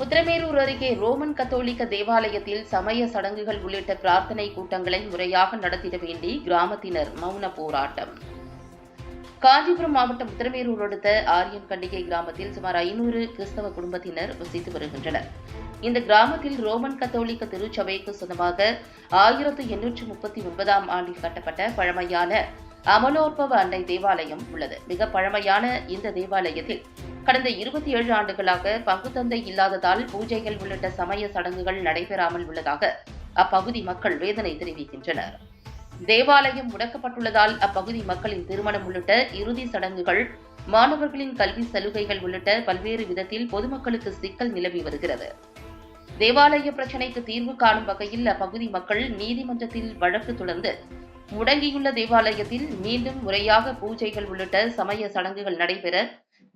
உத்திரமேரூர் அருகே ரோமன் கத்தோலிக்க தேவாலயத்தில் சமய சடங்குகள் உள்ளிட்ட பிரார்த்தனை கூட்டங்களை முறையாக நடத்திட வேண்டி கிராமத்தினர் மௌன போராட்டம். காஞ்சிபுரம் மாவட்டம் உத்திரமேரூர் அடுத்த ஆரியன் கண்டிகை கிராமத்தில் சுமார் ஐநூறு கிறிஸ்தவ குடும்பத்தினர் வசித்து வருகின்றனர். இந்த கிராமத்தில் ரோமன் கத்தோலிக்க திருச்சபைக்கு சொந்தமாக ஆயிரத்து எண்ணூற்று முப்பத்தி ஒன்பதாம் ஆண்டில் கட்டப்பட்ட பழமையான அமலோற்பவ அன்னை தேவாலயம் உள்ளது. மிக பழமையான இந்த தேவாலயத்தில் கடந்த இருபத்தி ஏழு ஆண்டுகளாக பகுத்தந்தை இல்லாததால் பூஜைகள் உள்ளிட்ட சமய சடங்குகள் நடைபெறாமல் உள்ளதாக அப்பகுதி மக்கள் வேதனை தெரிவிக்கின்றனர். தேவாலயம் முடக்கப்பட்டுள்ளதால் அப்பகுதி மக்களின் திருமணம் உள்ளிட்ட இறுதி சடங்குகள் மாணவர்களின் கல்வி சலுகைகள் உள்ளிட்ட பல்வேறு விதத்தில் பொதுமக்களுக்கு சிக்கல் நிலவி வருகிறது. தேவாலய பிரச்சினைக்கு தீர்வு காணும் வகையில் அப்பகுதி மக்கள் நீதிமன்றத்தில் வழக்கு தொடர்ந்து முடங்கியுள்ள தேவாலயத்தில் மீண்டும் முறையாக பூஜைகள் உள்ளிட்ட சமய சடங்குகள் நடைபெற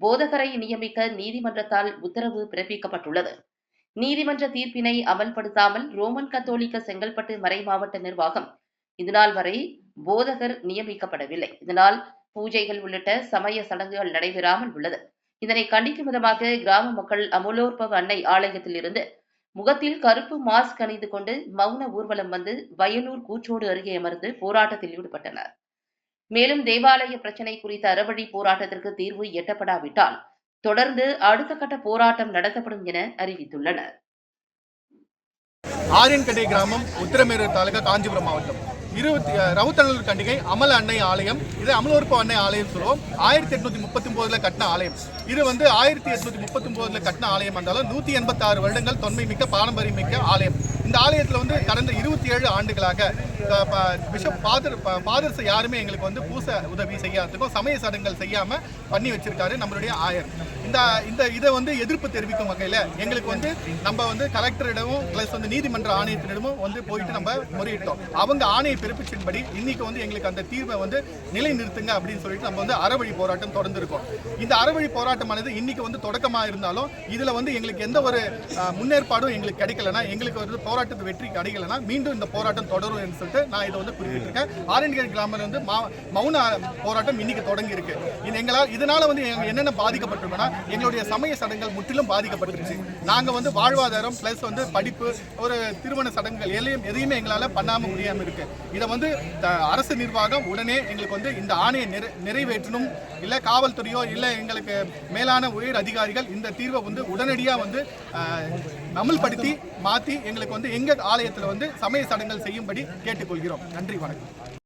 போதகரை நியமிக்க நீதிமன்றத்தால் உத்தரவு பிறப்பிக்கப்பட்டுள்ளது. நீதிமன்ற தீர்ப்பினை அமல்படுத்தாமல் ரோமன் கத்தோலிக்க செங்கல்பட்டு மறை மாவட்ட நிர்வாகம் இதுநாள் வரை போதகர் நியமிக்கப்படவில்லை. இதனால் பூஜைகள் உள்ளிட்ட சமய சடங்குகள் நடைபெறாமல் உள்ளது. இதனை கண்டிக்கும் விதமாக கிராம மக்கள் அமுலோற்பவ அன்னை ஆலயத்தில் இருந்து முகத்தில் கருப்பு மாஸ்க் அணிந்து கொண்டு மௌன ஊர்வலம் வந்து வயலூர் கூற்றோடு அருகே அமர்ந்து போராட்டத்தில் ஈடுபட்டனர். மேலும் தேவாலய பிரச்சினை குறித்த அறவழி போராட்டத்திற்கு தீர்வு எட்டப்படாவிட்டால் தொடர்ந்து அடுத்த கட்ட போராட்டம் நடத்தப்படும் என அறிவித்துள்ளனர். ஆரியன்கடை கிராமம் உத்திரமேரூர் தாலுகா காஞ்சிபுரம் மாவட்டம். இருபத்தி ரவுத்தனூர் கண்டிகை அமல அன்னை ஆலயம். இது அமலோற்ப அன்னை ஆலயம் சொல்லுவோம். ஆயிரத்தி எட்நூத்தி முப்பத்தி ஒன்பதுல கட்டின ஆலயம். இது வந்து ஆயிரத்தி எட்நூத்தி முப்பத்தி ஒன்பதுல கட்டின ஆலயம் வந்தாலும் நூத்தி எண்பத்தி ஆறு வருடங்கள் தொன்மை மிக்க பாரம்பரியம் மிக்க ஆலயம். இந்த ஆலயத்தில் வந்து கடந்த இருபத்தி ஏழு ஆண்டுகளாக அஹ், ப- பிஷப் ஃபாதர் ஃபாதர்ஸ் யாருமே எங்களுக்கு வந்து பூச உதவி செய்யாததுக்கும் சமய சடங்குகள் செய்யாம பண்ணி வச்சிருக்காரு நம்மளுடைய ஆயர். இந்த இந்த இதை வந்து எதிர்ப்பு தெரிவிக்கும் வகையில் எங்களுக்கு வந்து நம்ம வந்து கலெக்டரிடமும் ப்ளஸ் வந்து நீதிமன்ற ஆணையத்தினிடமும் வந்து போயிட்டு நம்ம முறையிட்டோம். அவங்க ஆணையை பிறப்பிச்சின்படி இன்னைக்கு வந்து எங்களுக்கு அந்த தீர்வை வந்து நிலைநிறுத்துங்க அப்படின்னு சொல்லிட்டு நம்ம வந்து அறவழி போராட்டம் தொடர்ந்து இருக்கோம் இந்த அறவழி போராட்டமானது இன்னைக்கு வந்து தொடக்கமாக இருந்தாலும் இதில் வந்து எங்களுக்கு எந்த ஒரு முன்னேற்பாடும் எங்களுக்கு கிடைக்கலனா எங்களுக்கு வந்து போராட்டத்து வெற்றி கிடைக்கலனா மீண்டும் இந்த போராட்டம் தொடரும் சொல்லிட்டு நான் இதை வந்து குறிப்பிட்டிருக்கேன். ஆரண்யகர் கிராமம் வந்து மா- மௌன போராட்டம் இன்னைக்கு தொடங்கி இருக்கு இது எங்களால் இதனால வந்து என்னென்ன பாதிக்கப்பட்டிருக்கோம்னா எங்களுடைய சமய சடங்குகள் முற்றிலும் பாதிக்கப்பட்டிருச்சு. நாங்கள் வந்து வாழ்வாதாரம் பிளஸ் வந்து படிப்பு ஒரு திருமண சடங்குகள் எதையும் எதையுமே எங்களால் பண்ணாமல் முடியாமல் இருக்கு. இதை வந்து த- அரசு நிர்வாகம் உடனே எங்களுக்கு வந்து இந்த ஆணையை நிறை நிறைவேற்றணும். இல்லை காவல்துறையோ இல்லை எங்களுக்கு மேலான உயர் அதிகாரிகள் இந்த தீர்வை வந்து உடனடியாக வந்து அமல்படுத்தி மாற்றி எங்களுக்கு வந்து எங்கள் ஆலயத்தில் வந்து சமய சடங்குகள் செய்யும்படி கேட்டுக்கொள்கிறோம். நன்றி வணக்கம்.